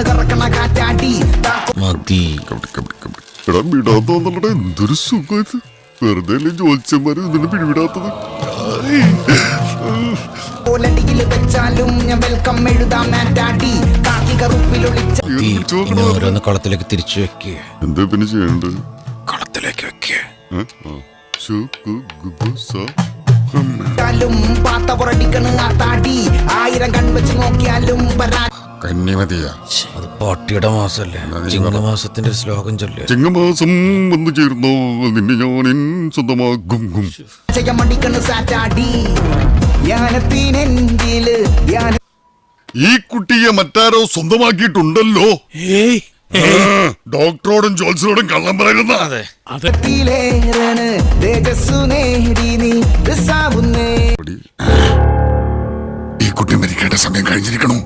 കണ്ണ് കറക്കണ കാറ്റാടി. മതി. എടാ വിടാത്തോന്നല്ലടാ എന്തൊരു സുഖം ഇത്. വെറുതെ ജോത്സ്യന്മാര് ഇതിനെ പിടിവിടാത്തത്? പോലടിയിൽ വെച്ചാലും ഞാൻ വെൽക്കം എഴുതാം നാറ്റാടി മതി ഇനി ഓരോന്ന് കളത്തിലേക്ക് തിരിച്ചു വെക്കുക എന്താ പിന്നെ ചെയ്യണ്ടത് കളത്തിലേക്ക് വെക്കുക ും പാത്ത പുറടിക്കണ് ആ താടി ആയിരം കൺവെച്ച് നോക്കിയാലും പരാ കന്യമതിയാ. അത് പാട്ടിയുടെ മാസല്ലേ? ചിങ്ങമാസത്തിന്റെ ശ്ലോകം ചൊല്ലേ. ചിങ്ങമാസം വന്നു ചേർന്നോ നിന്നെ ഞാൻ സ്വന്തമാകും ഗും ജയമടിക്കണ് സാറ്റാടി ധ്യാനത്തിനെന്തിൽ ധ്യാന ഈ കുട്ടിയെ മറ്റാരോ സ്വന്തമാക്കിയിട്ടുണ്ടല്ലോ. ആ, ഡോക്ടറോടും ജോത്സ്യനോടും കള്ളം പറയുന്ന അതെ. ത്തിലേറണ് തേജസ്സു നേടി നീ ഈ കുട്ടി മരിക്കേണ്ട സമയം കഴിഞ്ഞിരിക്കണോ.